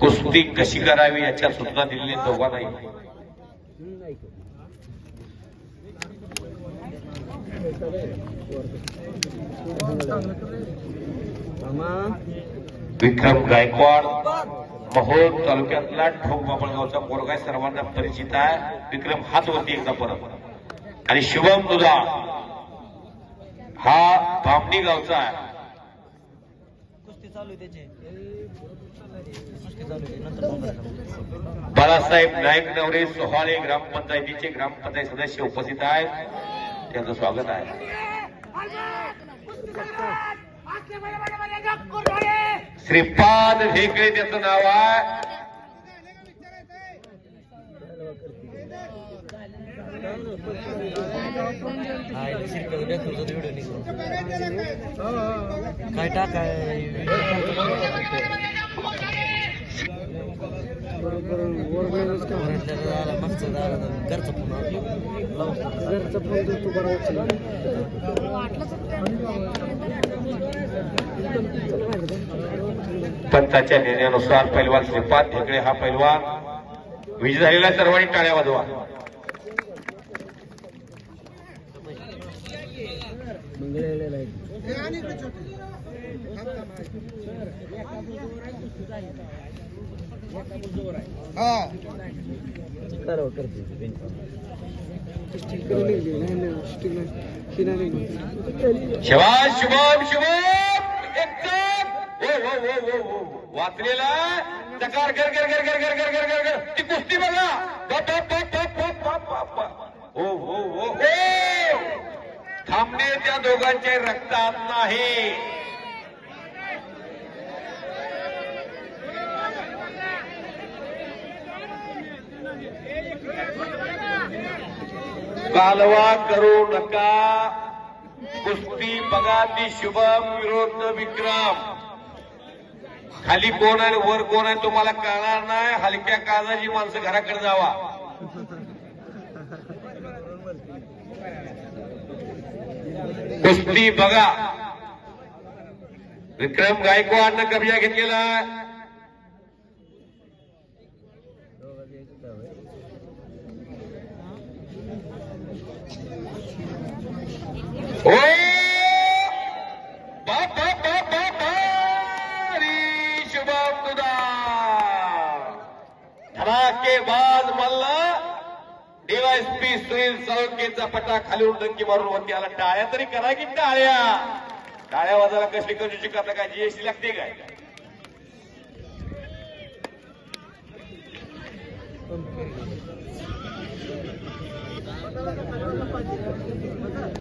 कुस्ती कशी करावी याच्या सूचना दिलेली दोघा नाही विक्रम गायकवाड महोद तालुक्यातला ठोक बापळगावचा पोरगा आहे, सर्वांना परिचित आहे. विक्रम हाच वरती एकदा परत. आणि शुभम दुधा हा बामणी गावचा आहे. बाळासाहेब नाईक नवरे सोहाळे ग्रामपंचायतीचे ग्रामपंचायत सदस्य उपस्थित आहेत. त्यांचं स्वागत आहे. श्रीपाद ढेकळे त्याचं नाव आहे. काय टाकाय? पंचाच्या निर्णयानुसार पैलवान श्रीपाद ढेकळे हा पैलवान. विजय झालेला सर्वांनी टाळ्या वाजवा. शिवाज शुभम शुभम एकदम. हो हो हो हो हो वाचलेला? चकार कर कर कर कर कर कर कर कर कर ती कुस्ती बघा. बप, बप, बप, बप, बप, बप, बप. हो हो हो हो थांबणे त्या दोघांच्या रक्तात नाही. कालवा करू नका. कुस्ती बघा ती शुभम विरुद्ध विक्रम. खाली कोण आहे वर कोण आहे तुम्हाला कळणार नाही. हलक्या काळजाची माणसं घराकडे जावा. कुस्ती बघा. विक्रम गायकवाडनं कब्जा घेतलेला आहे. ओ शुभम धडाकेबाज मल्ला डीवायसपी सुनील सळकेचा पटा खाली डंकी मारून वरती आला टाळ्या तरी करा की टाळ्या टाळ्या वाजायला कसली कंजूशी करता काय जीएसटी लागते काय